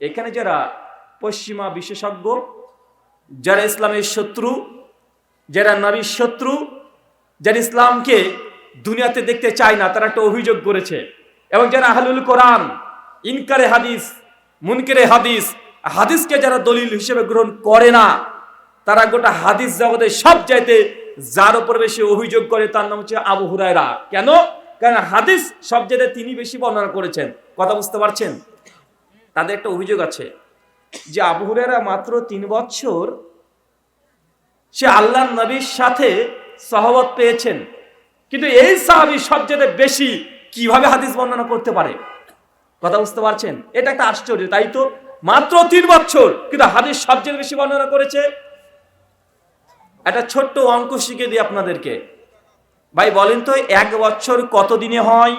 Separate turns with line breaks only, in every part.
এখানে যারা পশ্চিমা বিশেষজ্ঞ, যারা ইসলামের শত্রু, যারা নবীর শত্রু, যারা ইসলামকে দুনিয়াতে দেখতে চায় না, তারা একটা অভিযোগ করেছে। এবং যারা আহলুল কোরআন, ইনকারে হাদিস, মুনকেরে হাদিস, হাদিসকে যারা দলিল হিসেবে গ্রহণ করে না, তারা গোটা হাদিস জগতে সব চাইতে যার উপর বেশি অভিযোগ করে তার নাম হচ্ছে আবু হুরায়রা। কেন? কারণ হাদিস সব জায়গায় তিনি বেশি বর্ণনা করেছেন। কথা বুঝতে পারছেন? তাদের একটা অভিযোগ আছে যে আবু হুরায়রা মাত্র তিন বছর সে আল্লাহ নবীর সাথে সহবত পেয়েছেন। কিন্তু এই সাহাবি সবচেয়ে বেশি কীভাবে হাদিস বর্ণনা করতে পারে? কথা বুঝতে পারছেন? এটা একটা আশ্চর্য, তাই তো? মাত্র তিন বছর, কিন্তু হাদিস সবচেয়ে বেশি বর্ণনা করেছে। একটা ছোট্ট অঙ্ক শিখে দিই আপনাদেরকে। ভাই, বলেন তো, এক বছর কত দিনে হয়?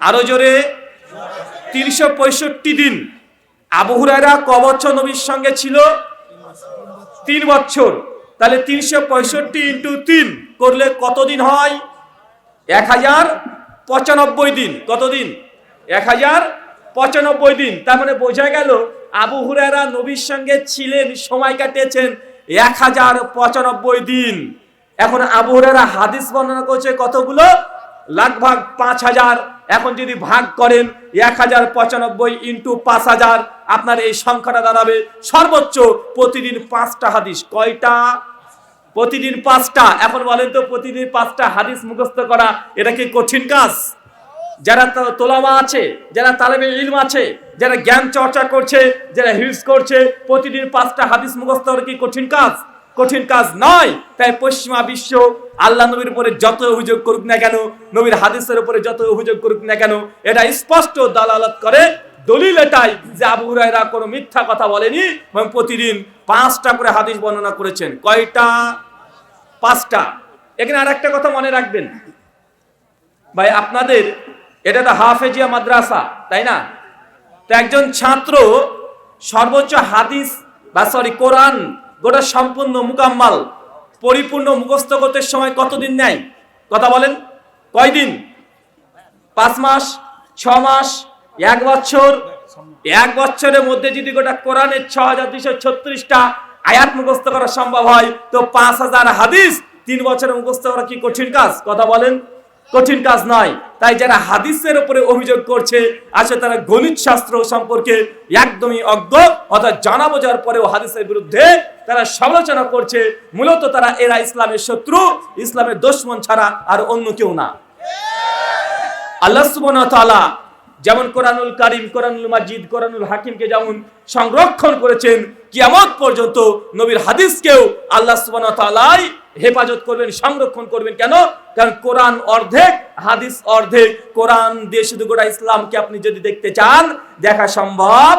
আরও জোরে। তিনশো পঁয়ষট্টি দিন আবু হুরায়রা ক বছর নবীর সঙ্গে ছিল তিন বছর। তাহলে তিনশো পঁয়ষট্টি ইন্টু তিন করলে কতদিন হয়? এক হাজার পঁচানব্বই দিন। কতদিন? এক হাজার পঁচানব্বই দিন। তার মানে বোঝা গেল আবু হুরায়রা নবীর সঙ্গে ছিলেন, সময় কাটিয়েছেন এক হাজার পঁচানব্বই দিন। এখন আবু হুরায়রা হাদিস বর্ণনা করছে কতগুলো? লাখ ভাগ পাঁচ হাজার। এখন যদি ভাগ করেন, এক হাজার পঁচানব্বই ইন্টু পাঁচ হাজার, আপনার এই সংখ্যাটা দাঁড়াবে সর্বোচ্চ প্রতিদিন পাঁচটা হাদিস। কয়টা? প্রতিদিন পাঁচটা। এখন বলেন তো, প্রতিদিন পাঁচটা হাদিস মুখস্থ করা, এটা কি কঠিন কাজ? যারা তোলামা আছে, যারা তালেবে ইলম আছে, যারা জ্ঞান চর্চা করছে, যারা হিলস করছে, প্রতিদিন পাঁচটা হাদিস মুখস্থ করা কি কঠিন কাজ? কঠিন কাজ নয়। তাই পশ্চিমা বিশ্ব আল্লাহ নবীর উপরে যত অভিযোগ করুক না কেন, নবীর হাদিসের উপরে যত অভিযোগ করুক না কেন, এটা স্পষ্ট দালালত করে। দলিল এটাই যে আবু হুরায়রা কোনো মিথ্যা কথা বলেনি এবং প্রতিদিন পাঁচটা করে হাদিস বর্ণনা করেছেন। কয়টা? পাঁচটা। এখানে আর একটা কথা মনে রাখবেন। ভাই, আপনাদের, এটা তো হাফেজিয়া মাদ্রাসা, তাই না? তো একজন ছাত্র সর্বোচ্চ হাদিস, বা সরি কোরআন গোটা সম্পূর্ণ মুকাম্মাল, পরিপূর্ণ মুখস্থ করতে সময় কতদিন নেয়? কথা বলেন। কয়দিন? পাঁচ মাস? ছ মাস? এক বছর? এক বছরের মধ্যে যদি গোটা কোরআনের ছ হাজার দুইশো ছত্রিশটা আয়াত মুখস্থ করা সম্ভব হয়, তো পাঁচ হাজার হাদিস তিন বছরে মুখস্থ করা কি কঠিন কাজ? কথা বলেন। কঠিন কাজ নয় তাই যারা হাদিসের উপরে অভিযোগ করছে আসলে তারা গণিত শাস্ত্র সম্পর্কে একদমই অজ্ঞ, অর্থাৎ জানা বোঝার পরেও হাদিসের বিরুদ্ধে তারা সমালোচনা করছে। মূলত তারা এরা ইসলামের শত্রু, ইসলামের দুশ্মন ছাড়া আর অন্য কেউ না। আল্লাহ সুবহানাহু ওয়া তাআলা যেমন কোরআনুল কারিম, কোরআনুল মাজিদ, কোরআনুল হাকিমকে যেমন সংরক্ষণ করেছেন, কিয়ামত পর্যন্ত নবীর হাদিসকেও আল্লাহ সুবহানাহু ওয়া তাআলাই হেফাজত করবেন, সংরক্ষণ করবেন কেন? কারণ কোরআন অর্ধেক, হাদিস অর্ধেক। কোরআন দিয়ে শুধু গোটা ইসলামকে আপনি যদি দেখতে চান, দেখা সম্ভব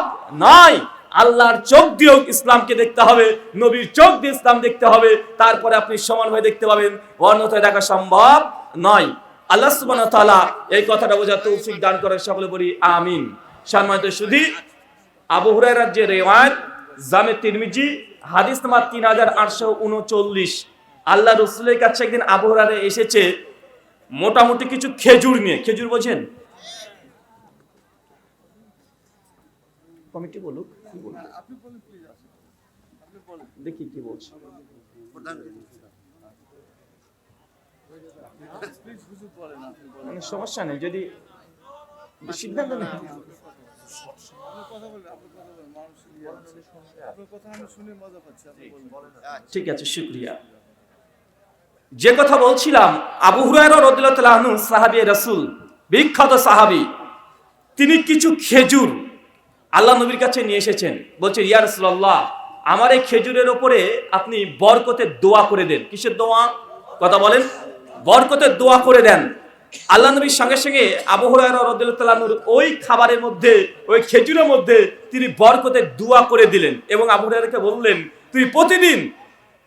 নয়। আল্লাহর চোখ দিয়েও ইসলামকে দেখতে হবে, নবীর চোখ দিয়ে ইসলাম দেখতে হবে, তারপরে আপনি সমানভাবে দেখতে পাবেন, অন্যথায় দেখা সম্ভব নয়। আল্লাহ তাআলা এই কথাটা বোঝার তৌফিক দান করেন, সকলে বলি আমিন। সম্মানিত সুধী, আবু হুরায়রার যে জামে তিরমিজি, হাদিস নাম্বার তিন হাজার আটশো উনচল্লিশ। আল্লাহ রসুলের কাছে একদিন আবু হুরায়রা এসেছে মোটামুটি কিছু খেজুর নিয়ে। খেজুর বোঝেন? কমিটি বলুক? দেখি কি বলছে। মানে সমস্যা নেই যদি সিদ্ধান্ত নেই ঠিক আছে শুক্রিয়া। যে কথা বলছিলাম, আবু হুরায়রা সাহাবী বিখ্যাত সাহাবী, তিনি কিছু খেজুর আল্লাহ নবীর কাছে নিয়ে এসেছেন। বলছে, ইয়া রাসূলুল্লাহ, আমার এই খেজুরের ওপরে আপনি বরকতের দোয়া করে দেন। কিসের দোয়া? কথা বলেন। বরকতের দোয়া করে দেন। আল্লাহ নবীর সঙ্গে সঙ্গে আবু হুরায়রা রাদিয়াল্লাহু তাআলা ওই খাবারের মধ্যে, ওই খেজুরের মধ্যে তিনি বরকতের দোয়া করে দিলেন এবং আবু বললেন, তুই প্রতিদিন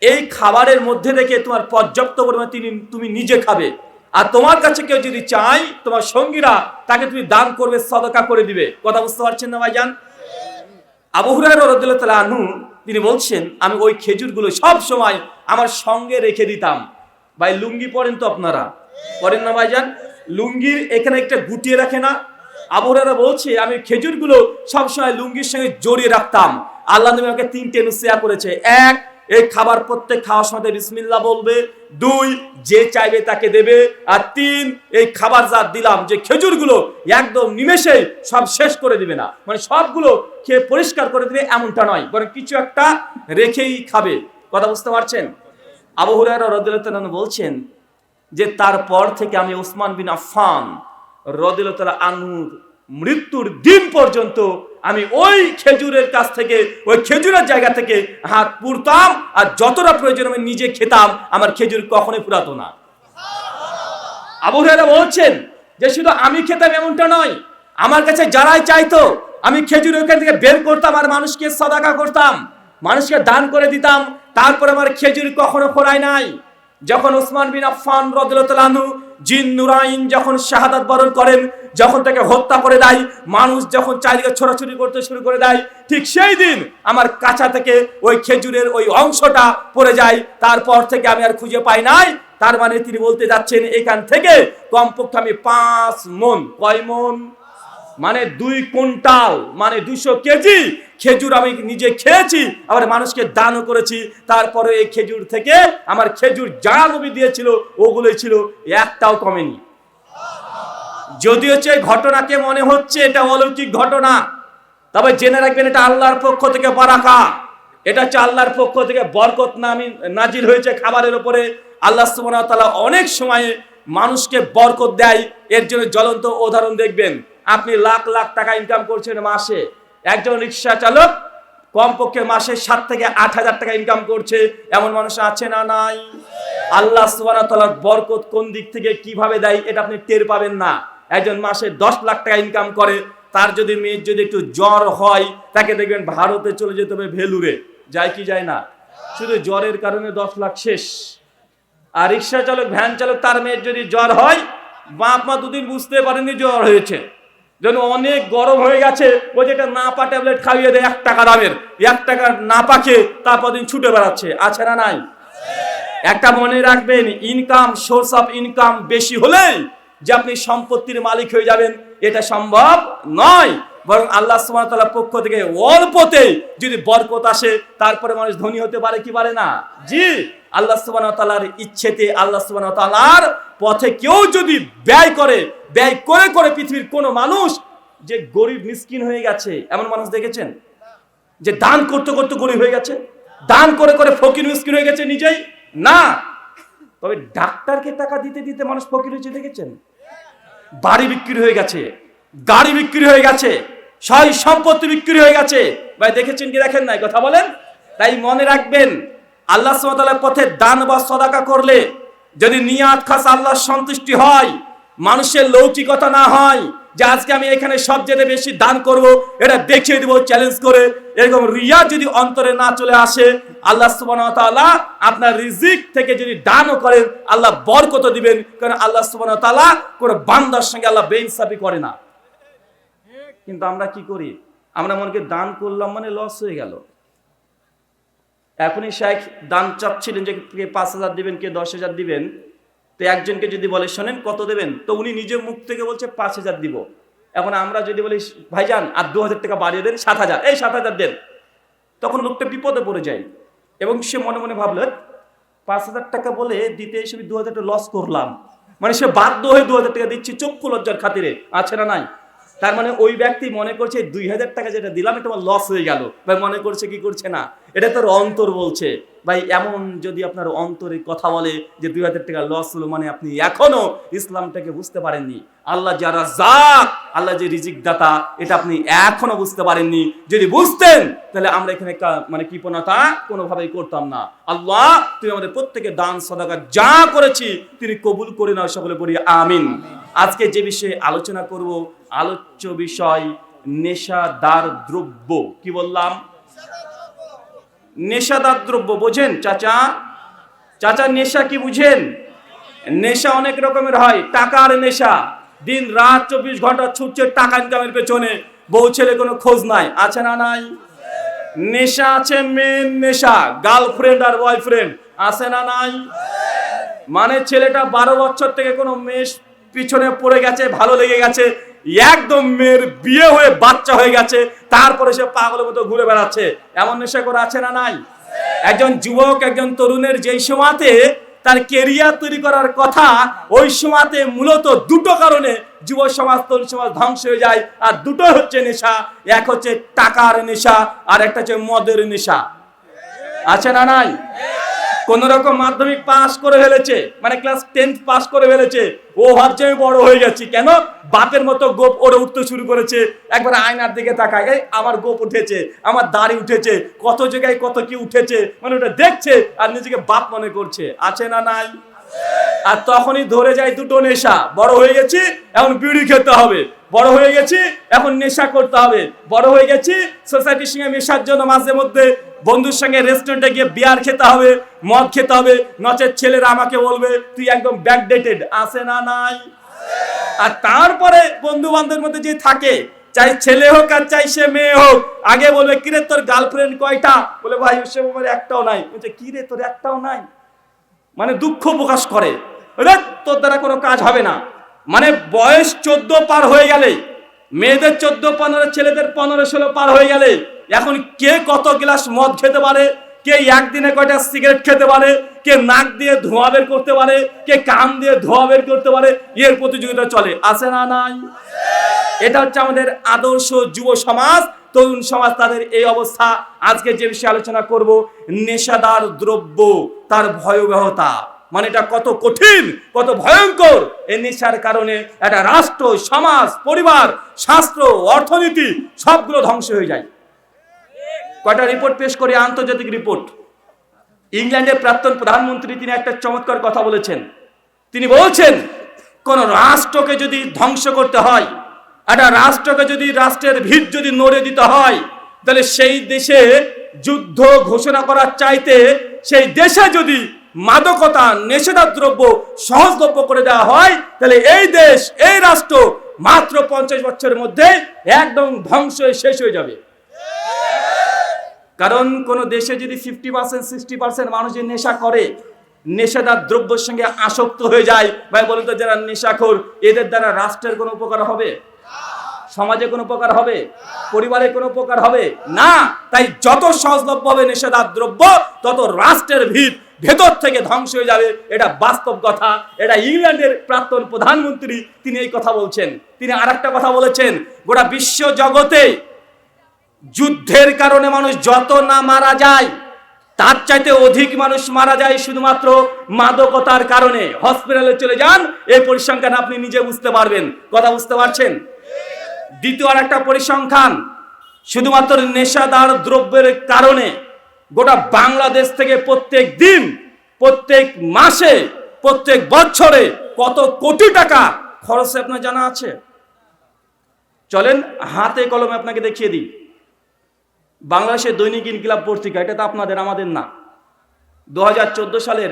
এই খাবারের মধ্যে রেখে তোমার পর্যাপ্ত পরিমাণে তিনি তুমি নিজে খাবে। আর তোমার কাছে কেউ যদি চাই তোমার সঙ্গীরা তাকে তুমি দান করবে, সদকা করে দিবে। কথা বুঝতে পারছেন না, ভাইজান? আবু হুরায়রা রাদিয়াল্লাহু তাআলা আনহু, তিনি বলছেন, আমি ওই খেজুরগুলো সব সময় আমার সঙ্গে রেখে দিতাম। ভাই, লুঙ্গি পরেন তো আপনারা। পরেন না, ভাইজান? লুঙ্গির এখানে একটা গুটিয়ে রাখে না। আবহাওয়ারা বলছে, আমি খেজুরগুলো সবসময় লুঙ্গির সঙ্গে জড়িয়ে রাখতাম। আল্লাহ নবী আমাকে তিনটে নুসিয়া করেছে। এক এই খাবার প্রত্যেক খাওয়ার সাথে বিসমিল্লা বলবে, দুই, যে চাইবে তাকে দেবে, আর তিন, এই খাবার যা দিলাম, যে খেজুরগুলো একদম নিমেষেই সব শেষ করে দিবে না। মানে সবগুলো খেয়ে পরিষ্কার করে দিবে এমনটা নয়, বরং কিছু একটা রেখেই খাবে। কথা বুঝতে পারছেন? আবু হুরায়রা রাদিয়াল্লাহু বলছেন যে, তারপর থেকে আমি ওসমান বিন আফফান রদিলতলা আনুর মৃত্যুর দিন পর্যন্ত আমি ওই খেজুরের কাছ থেকে, ওই খেজুরের জায়গা থেকে হাত পুড়তাম আর যতটা প্রয়োজন আমি নিজে খেতাম, আমার খেজুর কখনোই পুরাতো না। আবু হুরায়রা বলছেন যে শুধু আমি খেতাম এমনটা নয়, আমার কাছে যারাই চাইতো, আমি খেজুর ওখান থেকে বের করতাম আর মানুষকে সদাকা করতাম, মানুষকে দান করে দিতাম, তারপর আমার খেজুর কখনো ফোরায় নাই। যখন ওসমান বিন আফফান রদুল্লাহু জিন নুরাইন যখন শাহাদাত বরণ করেন, যখন তাকে হত্যা করে দেয়, মানুষ যখন চারিদিকে ছোড়াছুড়ি করতে শুরু করে দেয়, ঠিক সেই দিন আমার কাঁচা থেকে ওই খেজুরের ওই অংশটা পড়ে যায়। তারপর থেকে আমি আর খুঁজে পাই নাই। তার মানে তিনি বলতে যাচ্ছেন, এখান থেকে কমপক্ষে আমি পাঁচ মন, কয় মন? মানে দুই কুইন্টাল মানে দুশো কেজি খেজুর আমি নিজে খেয়েছি, আবার মানুষকে দানও করেছি। তারপরে এই খেজুর থেকে আমার খেজুর যা নবী দিয়েছিল, ওগুলোই ছিল, একটাও কমেনি। যদি হচ্ছে ঘটনাকে মনে হচ্ছে, এটা অলৌকিক ঘটনা, তবে জেনে রাখবেন এটা আল্লাহর পক্ষ থেকে বারাকা। এটা হচ্ছে আল্লাহর পক্ষ থেকে বরকত নামি নাজির হয়েছে খাবারের উপরে। আল্লাহ সুবহানাহু ওয়া তাআলা অনেক সময়ে মানুষকে বরকত দেয়, এর জন্য জ্বলন্ত উদাহরণ দেখবেন। আপনি লাখ লাখ টাকা ইনকাম করছেন মাসে। একজন রিক্সা চালক কমপক্ষে মাসে সাত থেকে আট হাজার টাকা ইনকাম করছে। এমন মানুষ আছে না নাই? আল্লাহ ওয়া বরকত কোন দিক থেকে কীভাবে দেয়, এটা আপনি টের পাবেন না। একজন মাসে দশ লাখ টাকা ইনকাম করে, তার যদি মেয়ের যদি একটু জ্বর হয়, তাকে দেখবেন ভারতে চলে যেতে হবে ভেলুরে। যায় কি যায় না? শুধু জ্বরের কারণে দশ লাখ শেষ। আর রিক্সা চালক, ভ্যান চালক, তার মেয়ের যদি জ্বর হয়, বাপ মা দুদিন বুঝতে পারেনি জ্বর হয়েছে। যেন অনেক গরম হয়ে গেছে, ওই যে একটা নাপা ট্যাবলেট খাইয়ে দেয়, এক টাকা দামের। এক টাকার নাপা খেয়ে তারপর দিন ছুটে বেড়াচ্ছে। আছে না নাই? একটা মনে রাখবেন ইনকাম সোর্স অফ ইনকাম বেশি হলেই যে আপনি সম্পত্তির মালিক হয়ে যাবেন, এটা সম্ভব নয়। বরং আল্লাহ সুবহানাহু পক্ষ থেকে অল্পতে যদি বরকত আসে, তারপরে মানুষ ধনী হতে পারে কি পারে না? জি। আল্লাহ ওয়া ইচ্ছেতে আল্লাহ ওয়া পথে কেউ যদি ব্যয় করে ব্যয় করে করে পৃথিবীর কোনো মানুষ যে গরিব, মিসকিন হয়ে গেছে, এমন মানুষ দেখেছেন? যে দান করতে করতে গরিব হয়ে গেছে? দান করে করে ফকির, মিসকিন হয়ে গেছে নিজেই? না। তবে ডাক্তারকে টাকা দিতে দিতে মানুষ ফকির হয়েছে দেখেছেন? বাড়ি বিক্রি হয়ে গেছে, গাড়ি বিক্রি হয়ে গেছে সয় সম্পত্তি বিক্রি হয়ে গেছে। ভাই, দেখেছেন কি দেখেন নাই? কথা বলেন? তাই মনে রাখবেন আল্লাহ সুবহানাহু পথে দান বা সদাকা করলে যদি নিয়াত খাস আল্লাহর সন্তুষ্টি হয়, মানুষের লৌকিকতা না হয়, যে আজকে আমি এখানে সবচেয়ে বেশি দান করব, এটা দেখিয়ে দিব চ্যালেঞ্জ করে, এরকম রিয়া যদি অন্তরে না চলে আসে, আল্লাহ সুবহানাহু তাআলা আপনার রিজিক থেকে যদি দানও করেন, আল্লাহ বরকত দিবেন, কারণ আল্লাহ সুবহানাহু তাআলা কোনো বান্দার সঙ্গে আল্লাহ বেইনসাফি করে না। কিন্তু আমরা কি করি? আমরা মনে করি দান করলাম মানে লস হয়ে গেল। এখনই শেখ দান চাচ্ছিলেন যে কে পাঁচ হাজার দিবেন, কে দশ হাজার দিবেন। তো একজনকে যদি বলে, শোনেন কত দেবেন? তো উনি নিজে মুখ থেকে বলছে, পাঁচ হাজার দিব। এখন আমরা যদি বলি, ভাইজান, আর দু হাজার টাকা বাড়িয়ে দেন, সাত হাজার। এই সাত হাজার দেন। তখন লোকটা বিপদে পড়ে যায়। এবং সে মনে মনে ভাবলো, পাঁচ হাজার টাকা বলে দিতে এসে দু হাজার টাকা লস করলাম। মানে সে বাধ্য হয়ে দু হাজার টাকা দিচ্ছে, চক্ষু লজ্জার খাতিরে। আছে না নাই? তার মানে ওই ব্যক্তি মনে করছে দুই হাজার টাকা যেটা দিলাম, এটা আমার লস হয়ে গেল। ভাই, মনে করছে কি করছে না? এটা তোর অন্তর বলছে। ভাই, এমন যদি আপনার অন্তরে কথা বলে যে দুই হাজার টাকা লস হলো মানে আপনি এখনও ইসলামটাকে বুঝতে পারেননি। আল্লাহ যারা যাক আল্লাহ যে রিজিক দাতা এটা আপনি এখনও বুঝতে পারেননি। যদি বুঝতেন, তাহলে আমরা এখানে মানে কৃপণতা কোনোভাবেই করতাম না। আল্লাহ, তুমি আমাদের প্রত্যেকে দান, সদাকা যা করেছি, তিনি কবুল করে নাও, সকলে বলি আমিন। আজকে যে বিষয়ে আলোচনা করব আলোচ্য বিষয়, নেশাদার দ্রব্য। কি বললাম? নেশাদার দ্রব্য, বোঝেন চাচা? চাচা, নেশা কি বুঝেন? নেশা অনেক রকমের হয়, টাকার নেশা। দিন রাত চব্বিশ ঘণ্টা ছুটছে, টাকা ইনকামের পেছনে। বউ, ছেলে, কোনো খোঁজ নাই, আছে না নাই? নেশা আছে মেন নেশা গার্লফ্রেন্ড আর বয়ফ্রেন্ড আছে না নাই? মানে ছেলেটা বারো বছর থেকে কোনো মেয়ে পিছনে পড়ে গেছে, ভালো লেগে গেছে একদম মেয়ের বিয়ে হয়ে বাচ্চা হয়ে গেছে, তারপরে সে পাগলের মতো ঘুরে বেড়াচ্ছে। এমন নেশা করে আছে না নাই? একজন যুবক, একজন তরুণের যেই সময়তে তার কেরিয়ার তৈরি করার কথা, ওই সময়তে মূলত দুটো কারণে যুব সমাজ, তরুণ সমাজ ধ্বংস হয়ে যায়। আর দুটো হচ্ছে নেশা, এক হচ্ছে টাকার নেশা, আর একটা হচ্ছে মদের নেশা। আছে না নাই? কোন রকম মাধ্যমিক পাস করে ফেলেছে মানে ক্লাস টেন্থ পাস করে ফেলেছে, ও ভাবছে আমি বড় হয়ে গেছি। কেন? বাপের মতো গোপ ওরে উঠতে শুরু করেছে। একবার আয়নার দিকে তাকায় আমার গোপ উঠেছে, আমার দাড়ি উঠেছে, কত জায়গায় কত কি উঠেছে মানে ওটা দেখছে আর নিজেকে বাপ মনে করছে। আছে না নাই? আর তখনই ধরে যায় দুটো নেশা। বড় হয়ে গেছি, এখন বিড়ি খেতে হবে। বড় হয়ে গেছি, এখন নেশা করতে হবে। বড় হয়ে গেছি, সোসাইটির সঙ্গে মেশার জন্য মাঝে মধ্যে বন্ধুর সঙ্গে রেস্টুরেন্টে গিয়ে বিয়ার খেতে হবে, মদ খেতে হবে। নচের ছেলেরা আমাকে বলবে, তুই একদম ব্যাকডেটেড আসে না নাই? আর তারপরে বন্ধু বান্ধবের মধ্যে যে থাকে, চাই ছেলে হোক আর চাই সে মেয়ে হোক, আগে বলবে, কিরে তোর গার্লফ্রেন্ড কয়টা? বলে, ভাই সে একটাও নাই। বলছে কিরে তোর একটাও নাই? মানে দুঃখ প্রকাশ করে। তোর দ্বারা কোনো কাজ হবে না। মানে বয়স চোদ্দ পার হয়ে গেলে, মেয়েদের চোদ্দ, পনেরো, ছেলেদের পনেরো, ষোলো পার হয়ে গেলে, এখন কে কত গ্লাস মদ খেতে পারে? কে একদিনে কয়টা সিগারেট খেতে পারে? কে নাক দিয়ে ধোঁয়া বের করতে পারে? কে কান দিয়ে ধোঁয়া বের করতে পারে? এর প্রতিযোগিতা চলে। আছে না নাই? এটা হচ্ছে আমাদের আদর্শ যুব সমাজ। তরুণ সমাজ তাদের এই অবস্থা। আজকে যে বিষয়ে আলোচনা করব, নেশাদার দ্রব্য, তার ভয়াবহতা। মানে এটা কত কঠিন, কত ভয়ঙ্কর। এই নেশার কারণে একটা রাষ্ট্র, সমাজ, পরিবার, শাস্ত্র, অর্থনীতি সবগুলো ধ্বংস হয়ে যায়। কয়টা রিপোর্ট পেশ করি? আন্তর্জাতিক রিপোর্ট ইংল্যান্ডের প্রাক্তন প্রধানমন্ত্রী তিনি একটা চমৎকার কথা বলেছেন। তিনি বলছেন, কোন রাষ্ট্রকে যদি ধ্বংস করতে হয় একটা রাষ্ট্রকে যদি রাষ্ট্রের ভিত যদি নড়ে দিতে হয়, তাহলে সেই দেশে যুদ্ধ ঘোষণা করার চাইতে সেই দেশে যদি মাদকতা নেশাদার দ্রব্য সহজলভ্য করে দেওয়া হয়, তাহলে এই দেশ, এই রাষ্ট্র মাত্র পঞ্চাশ বছরের মধ্যে একদম ধ্বংস হয়ে শেষ হয়ে যাবে। কারণ কোন দেশে যদি ফিফটি পার্সেন্ট সিক্সটি পার্সেন্ট মানুষ যে নেশা করে নেশাদার দ্রব্যের সঙ্গে আসক্ত হয়ে যায়, ভাই বলুন তো যারা নেশাখোর, এদের দ্বারা রাষ্ট্রের কোনো উপকার হবে? সমাজে কোনো উপকার হবে? পরিবারে কোনো উপকার হবে? না। তাই যত সহজলভ্য হবে দ্রব্য তত রাষ্ট্রের ভিত ভেতর থেকে ধ্বংস হয়ে যাবে। এটা বাস্তব কথা। এটা ইংল্যান্ডের প্রাক্তন প্রধানমন্ত্রী তিনি এই কথা বলছেন। তিনি আর কথা বলেছেন। গোটা বিশ্ব জগতে যুদ্ধের কারণে মানুষ যত না মারা যায়, তার চাইতে অধিক মানুষ মারা যায় শুধুমাত্র মাদকতার কারণে। হসপিটালে চলে যান এই পরিসংখ্যান আপনি নিজে বুঝতে পারবেন। কথা বুঝতে পারছেন? দ্বিতীয় আর একটা পরিসংখ্যান, শুধুমাত্র নেশাদার দ্রব্যের কারণে গোটা বাংলাদেশ থেকে প্রত্যেক দিন, প্রত্যেক মাসে, প্রত্যেক বছরে কত কোটি টাকা খরচ আপনার জানা আছে? চলেন হাতে কলমে আপনাকে দেখিয়ে দিই। বাংলাদেশের দৈনিক ইনকিলাব পত্রিকা, এটা তো আপনাদের, আমাদের না। দু হাজার চোদ্দ সালের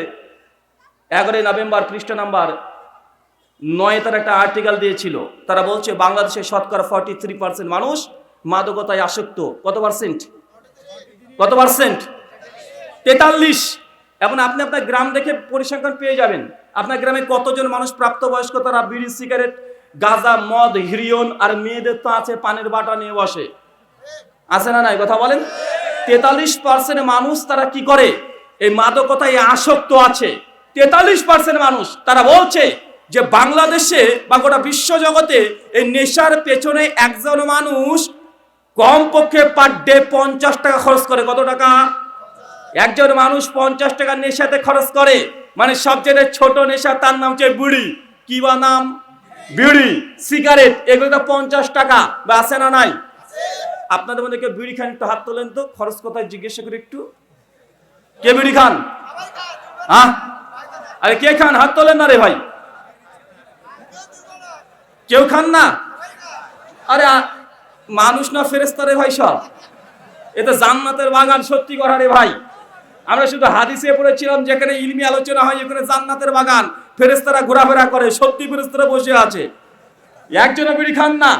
এগারোই নভেম্বর পৃষ্ঠা নাম্বার নয় তার একটা আর্টিকেল দিয়েছিল। তারা বলছে, বাংলাদেশের শতকরা ফর্টি থ্রি পার্সেন্ট মানুষ মাদকতায় আসক্ত। কত পার্সেন্ট কত পার্সেন্ট তেতাল্লিশ। এখন আপনি আপনার গ্রাম দেখে পরিসংখ্যান পেয়ে যাবেন। আপনার গ্রামে কতজন মানুষ প্রাপ্তবয়স্ক? তারা বিড়ি সিগারেট গাঁজা, মদ, হিরিয়ন আর মেয়েদের তো আছে, পানের বাটা নিয়ে বসে। আছে না নাই? কথা বলেন? তেতাল্লিশ পার্সেন্ট মানুষ তারা কি করে? এই মাদকতায় আসক্ত আছে। তেতাল্লিশ পার্সেন্ট মানুষ। তারা বলছে যে বাংলাদেশে বা গোটা বিশ্ব জগতে এই নেশার পেছনে একজন মানুষ কমপক্ষে পার ডে পঞ্চাশ টাকা খরচ করে। কত টাকা? একজন মানুষ পঞ্চাশ টাকা নেশাতে খরচ করে। মানে সবচেয়ে ছোট নেশা তার নাম হচ্ছে বুড়ি। কি বা নাম? বিড়ি সিগারেট এগুলো তো পঞ্চাশ টাকা। বা আছে না নাই? আপনাদের মধ্যে কেউ বিড়ি খান একটু হাত তোলেন তো খরচ কোথায় জিজ্ঞাসা করি একটু। কে বিড়ি খান? হ্যাঁ আরে কে খান? হাত তোলেন না রে ভাই। কেউ খান না? আরে মানুষ না ফেরেস্তারে ভাই সব? এটা জান্নাতের বাগান সত্যি কথা রে ভাই। আমরা শুধু হাদিসে পড়েছিলাম যেখানে ইলমি আলোচনা হয় এখানে জান্নাতের বাগান ফেরেস্তারা ঘোরাফেরা করে, সত্যি ফেরেস্তারা বসে আছে। একজনও বিড়ি খান না?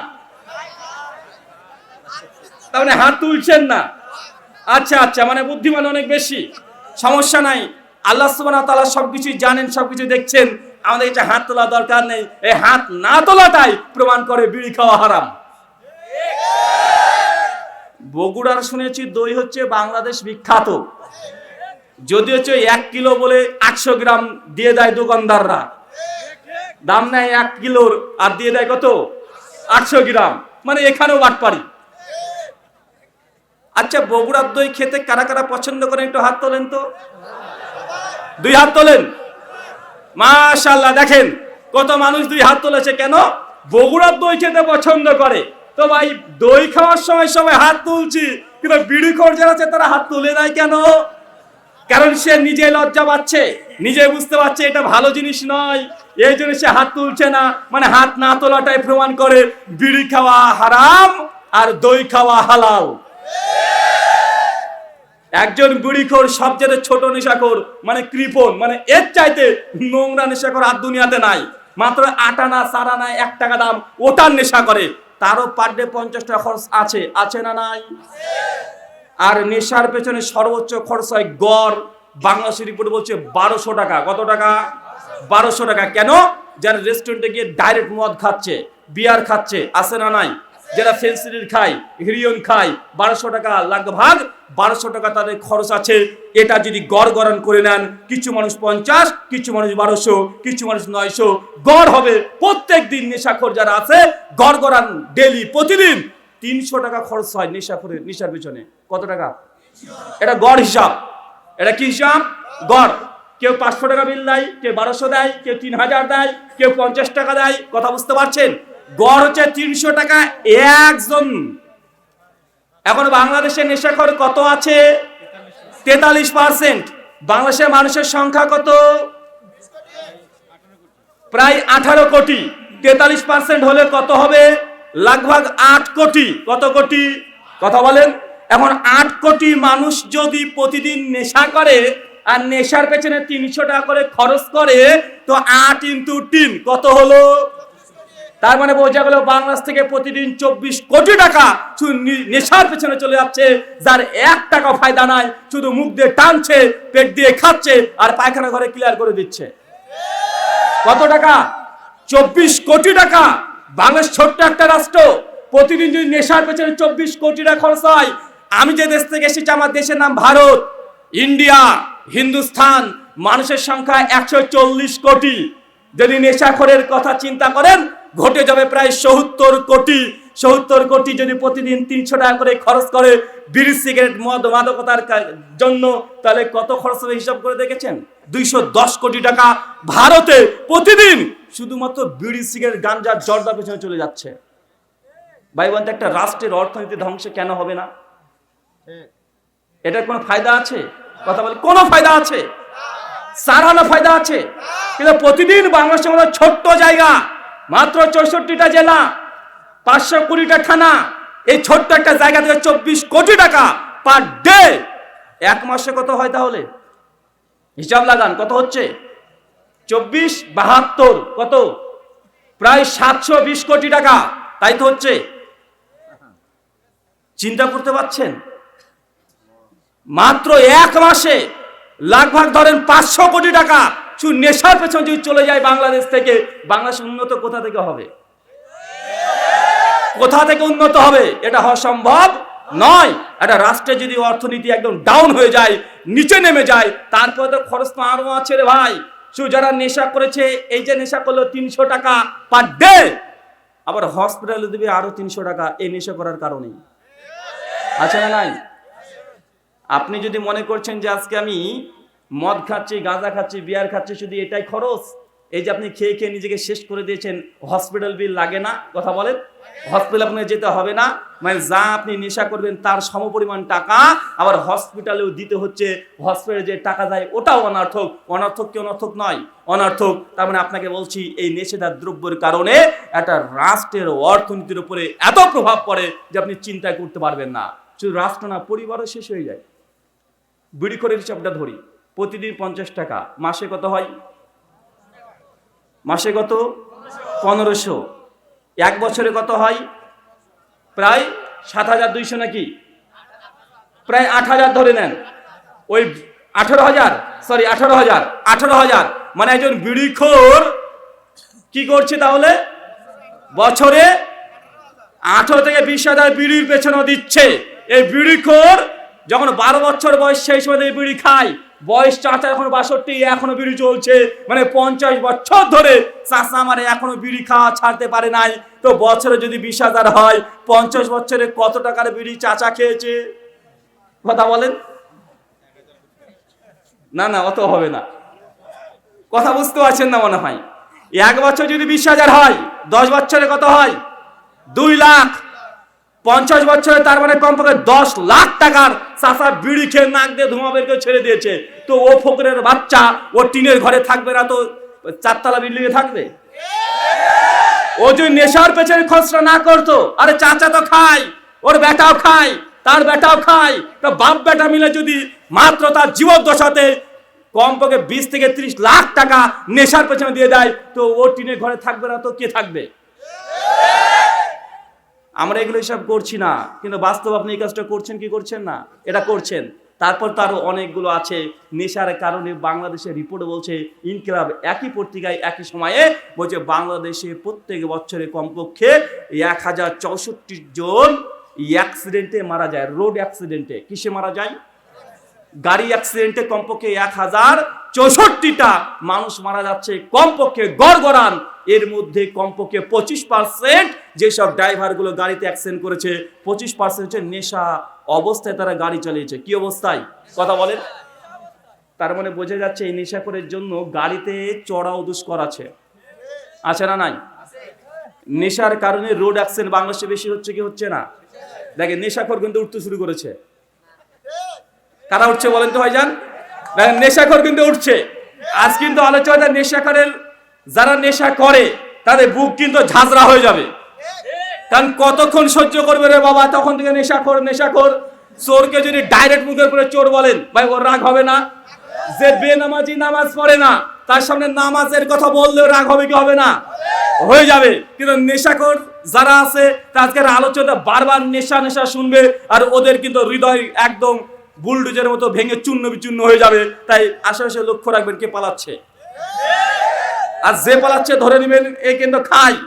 তার মানে হাত তুলছেন না? আচ্ছা আচ্ছা মানে বুদ্ধিমান অনেক বেশি। সমস্যা নাই। আল্লাহ সুবহানাহু ওয়া তাআলা সবকিছু জানেন, সবকিছু দেখছেন। আমাদের এটা হাত তোলা দরকার নেই, এই হাত না তোলাটাই প্রমাণ করে বিড়ি খাওয়া হারাম। বগুড়ার শুনেছি দই হচ্ছে বাংলাদেশ বিখ্যাত। যদি হচ্ছে এক কিলো বলে একশো গ্রাম দিয়ে দেয় দোকানদাররা। দাম নেয় এক কিলোর, আর দিয়ে দেয় কত? আটশো গ্রাম। মানে এখানেও বাট পারি আচ্ছা বগুড়ার দই খেতে কারা কারা পছন্দ করেন? একটু হাত তোলেন তো। দুই হাত তোলেন? মাশাল্লাহ দেখেন কত মানুষ দুই হাত তুলেছে। কেন? বগুড়ার দই খেতে পছন্দ করে। তো ভাই, দই খাওয়ার সময় সবাই হাত তুলছি, কিন্তু বিড়ি খোর যারা আছে, তারা হাত তুলে নাই কেন? কারণ সে নিজে লজ্জা পাচ্ছে, নিজে বুঝতে পারছে এটা ভালো জিনিস নয়। এই জন্য সে হাত তুলছে না। মানে হাত না তোলাটাই প্রমাণ করে, বিড়ি খাওয়া হারাম আর দই খাওয়া হালাল। একজন বুড়িখোর, সবচেয়ে ছোট নেশাখোর মানে কৃপন মানে এর চাইতে নোংরা নেশাখোর আর দুনিয়াতে নাই। মাত্র আটানা সারানা এক টাকা দাম, ওটার নেশা করে। তারও পার ডে পঞ্চাশ টাকা খরচ আছে আছে না নাই? আর নেশার পেছনে সর্বোচ্চ খরচ হয় গড়। বাংলাদেশের রিপোর্ট বলছে বারোশো টাকা। কত টাকা? বারোশো টাকা। কেন? যারা রেস্টুরেন্টে গিয়ে ডাইরেক্ট মদ খাচ্ছে বিয়ার খাচ্ছে, আছে না নাই? যারা ফেন্সিডিল খায়, হিরিয়ন খায়, বারোশো টাকা ভাগ, বারোশো টাকা তাদের খরচ আছে। এটা যদি গড় গড়ান করে নেন, কিছু মানুষ পঞ্চাশ, কিছু মানুষ বারোশো, কিছু মানুষ নয়শো, গড় হবে প্রত্যেক দিন নেশাখোর যারা আছে, গড় গড়ান ডেলি প্রতিদিন। তিনশো টাকা খরচ হয় নেশাখোরের, নেশার পিছনে। কত টাকা? এটা গড় হিসাব। এটা কি হিসাব? গড়। কেউ পাঁচশো টাকা বিল দেয়, কেউ বারোশো দেয়, কেউ তিন হাজার দেয়, কেউ পঞ্চাশ টাকা দেয়। কথা বুঝতে পারছেন? গড় হচ্ছে তিনশো টাকা একজন। এখন বাংলাদেশে নেশাখর কত আছে? তেতাল্লিশ পার্সেন্ট। বাংলাদেশের মানুষের সংখ্যা কত? প্রায় আঠারো কোটি। তেতাল্লিশ পার্সেন্ট হলে কত হবে? লাগভাগ আট কোটি। কত কোটি? কথা বলেন। এখন আট কোটি মানুষ যদি প্রতিদিন নেশা করে আর নেশার পেছনে তিনশো টাকা করে খরচ করে, তো আট ইন্টু তিন কত হলো? তার মানে বোঝা গেল বাংলাদেশ থেকে প্রতিদিন চব্বিশ কোটি টাকা নেশার পেছনে চলে যাচ্ছে, যার এক টাকা ফায়দা নাই, শুধু মুখ দিয়ে টানছে, পেট দিয়ে খাচ্ছে, আর পায়খানা ঘরে ক্লিয়ার করে দিচ্ছে। কত টাকা? চব্বিশ কোটি টাকা। বাংলাদেশ ছোট্ট একটা রাষ্ট্র। প্রতিদিন যদি নেশার পেছনে চব্বিশ কোটি টাকা খরচ হয়, আমি যে দেশ থেকে এসেছি, আমার দেশের নাম ভারত। ইন্ডিয়া হিন্দুস্তান মানুষের সংখ্যা একশো চল্লিশ কোটি। যদি নেশাখোরের কথা চিন্তা করেন ঘটে যাবে প্রায় সত্তর কোটি। সত্তর কোটি যদি প্রতিদিন তিনশো টাকা করে খরচ করে বিড়ি, সিগারেট, মদ, মাদকতার জন্য, তাহলে কত খরচ হবে হিসাব করে দেখেছেন? দুইশো দশ কোটি টাকা ভারতে প্রতিদিন শুধুমাত্র বিড়ি, সিগারেট গাঞ্জার জর্দার পেছনে চলে যাচ্ছে। ভাই বলতে একটা রাষ্ট্রের অর্থনীতি ধ্বংস কেন হবে না? এটার কোনো ফায়দা আছে? কথা বলি, কোনো ফায়দা আছে? সারানো ফায়দা আছে? কিন্তু প্রতিদিন বাংলাদেশের মতো ছোট্ট জায়গা মাত্র চৌষট্টিটা জেলা, পাঁচশো কুড়িটা থানা, এই ছোট্ট একটা জায়গা থেকে চব্বিশ কোটি টাকা পার ডে। এক মাসে কত হয় তাহলে? হিসাব লাগান, কত হচ্ছে? চব্বিশ বাহাত্তর, কত? প্রায় সাতশো বিশ কোটি টাকা, তাই তো হচ্ছে। চিন্তা করতে পারছেন? মাত্র এক মাসে লাগভাগ ধরেন পাঁচশো কোটি টাকা। নেশার পেছনে যদি চলে যায় বাংলাদেশ থেকে। বাংলাদেশ উন্নত কোথা থেকে হবে? কোথা থেকে উন্নত হবে? এটা হওয়া সম্ভব নয়। একটা রাষ্ট্রে যদি অর্থনীতি একদম ডাউন হয়ে যায়, নিচে নেমে যায়, তারপরে তো খরচ তো আরও আছে রে ভাই। শুধু যারা নেশা করেছে, এই যে নেশা করল তিনশো টাকা পার ডে আবার হসপিটালে দেবে আরও তিনশো টাকা, এই নেশা করার কারণে আছে না নাই? আপনি যদি মনে করছেন যে আজকে আমি মদ খাচ্ছি, গাঁজা খাচ্ছি, বিয়ার খাচ্ছি, শুধু এটাই খরচ? এই যে আপনি খেয়ে খেয়ে নিজেকে শেষ করে দিয়েছেন, হসপিটাল বিল লাগে না? কথা বলেন। হসপিটাল আপনাকে যেতে হবে না। মানে যা আপনি নেশা করবেন, তার সমপরিমাণ টাকা আবার হসপিটালেও দিতে হচ্ছে। হসপিটালে যে টাকা যায়, ওটাও অনার্থক। অনার্থক কি অনার্থক নয়? অনার্থক, তার মানে আপনাকে বলছি, এই নেশাদার দ্রব্যের কারণে একটা রাষ্ট্রের অর্থনীতির উপরে এত প্রভাব পড়ে যে আপনি চিন্তা করতে পারবেন না। শুধু রাষ্ট্র না, পরিবারও শেষ হয়ে যায়। বিড়ি করে হিসাবটা ধরি। প্রতিদিন পঞ্চাশ টাকা। মাসে কত হয়? মাসে কত? পনেরোশো। এক বছরে কত হয়? প্রায় সাত হাজার দুইশো নাকি? প্রায় আট হাজার ধরে নেন। ওই আঠারো হাজার সরি আঠারো হাজার আঠারো হাজার। মানে একজন বিড়িখোর কি করছে তাহলে? বছরে আঠারো থেকে বিশ হাজার বিড়ির পেছনে দিচ্ছে। এই বিড়িখোর যখন বারো বছর বয়স, সেই সময় বিড়ি খায়। বয়স চাচা এখন বাষট্টি, এখনও বিড়ি চলছে। মানে পঞ্চাশ বছর ধরে চাচা আমার এখনও বিড়ি খাওয়া ছাড়তে পারে নাই। তো বছরে যদি বিশ হাজার হয়, পঞ্চাশ বছরে কত টাকার বিড়ি চাচা খেয়েছে? কথা বলেন। না না, অত হবে না। কথা বুঝতে পারছেন না মনে হয়। এক বছর যদি বিশ হাজার হয়, দশ বছরে কত হয়? দুই লাখ। পঞ্চাশ বছরে তার মানে কমপক্ষে দশ লাখ টাকার চাষা বিড়ি খেয়ে নাক দিয়ে ধোঁয়া বের করে ছেড়ে দিয়েছে। তো ও ফকরের বাচ্চা, ও টিনের ঘরে থাকবে না তো চারতলা বিল্ডিং এ থাকবে? ও যদি নেশার পেছনে খরচা না করতো, আরে চাচা তো খায়, ওর বেটাও খায়, তার বেটাও খায়, তো বাপ বেটা মিলে যদি মাত্র তার জীবদ্দশাতে কমপক্ষে বিশ থেকে ত্রিশ লাখ টাকা নেশার পেছনে দিয়ে দেয়, তো ও টিনের ঘরে থাকবে না, তো কে থাকবে? আমরা এগুলো হিসাব করছি না। কিন্তু বাস্তব আপনি এই কাজটা করছেন, কি করছেন না? এটা করছেন। তারপর তারও অনেকগুলো আছে। নেশার কারণে বাংলাদেশের রিপোর্ট বলছে, ইনকিলাব একই পত্রিকায় একই সময়ে বলছে, বাংলাদেশে প্রত্যেক বছরে কমপক্ষে এক হাজার চৌষট্টি জন অ্যাক্সিডেন্টে মারা যায়। রোড অ্যাক্সিডেন্টে কিসে মারা যায়? গাড়ি অ্যাক্সিডেন্টে কমপক্ষে এক হাজার চৌষট্টিটা মানুষ মারা যাচ্ছে, কমপক্ষে গড় গড়ান এর মধ্যে কমপক্ষে পঁচিশ পার্সেন্ট যেসব ড্রাইভারগুলো গাড়িতে অ্যাক্সিডেন্ট করেছে, পঁচিশ পার্সেন্ট হচ্ছে নেশা অবস্থায় তারা গাড়ি চালিয়েছে। কি অবস্থায়? কথা বলেন। তার মানে বোঝা যাচ্ছে এই নেশা নেশাখোরের জন্য গাড়িতে চড়াও দুষ্কর আছে। আছে না নাই? নেশার কারণে রোড অ্যাক্সিডেন্ট বাংলাদেশে বেশি হচ্ছে কি হচ্ছে না? দেখেন, নেশাখোর কিন্তু উঠতে শুরু করেছে। কারা উঠছে বলেন তো ভাইজান? নেশাখোর কিন্তু উঠছে। আজ কিন্তু আলোচনা নেশাখোরের, যারা নেশা করে, তাদের বুক কিন্তু ঝাঁঝরা হয়ে যাবে। কারণ কতক্ষণ সহ্য করবে রে বাবা? তখন থেকে নেশাখোর নেশাখোর। চোরকে যদি ডাইরেক্ট মুখের উপরে চোর বলেন, ভাই, ওর রাগ হবে না। যে বেনামাজি নামাজ পড়ে না, তার সামনে নামাজের কথা বললেও রাগ হবে কি হবে না? হয়ে যাবে। কিন্তু নেশাখোর যারা আছে তাদের আলোচনা বারবার নেশা নেশা শুনবে, আর ওদের কিন্তু হৃদয় একদম বুলডুজের মতো ভেঙে চূর্ণ বিচূর্ণ হয়ে যাবে। তাই আশেপাশে লক্ষ্য রাখবেন কে পালাচ্ছে। আর যে পালাচ্ছে ধরে নেবেন, এ কিন্তু খায়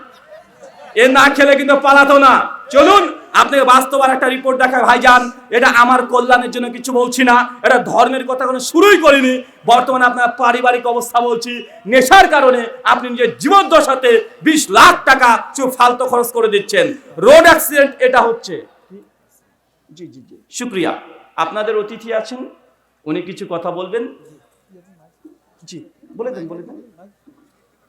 এ না খেলে কিন্তু পালাতো না। চলুন, আপনাকে বাস্তব আর একটা রিপোর্ট দেখা ভাইজান এটা আমার কল্যাণের জন্য কিছু বলছি না। এটা ধর্মের কথা কোনো শুরুই করিনি। বর্তমানে আপনার পারিবারিক অবস্থা বলছি। নেশার কারণে আপনি নিজের জীবদ্দশাতে বিশ লাখ টাকা চুপ ফালতু খরচ করে দিচ্ছেন। রোড অ্যাক্সিডেন্ট এটা হচ্ছে। জি জি জি। শুক্রিয়া। আপনাদের অতিথি আছেন উনি কিছু কথা বলবেন? জি বলে দেন বলে দেন।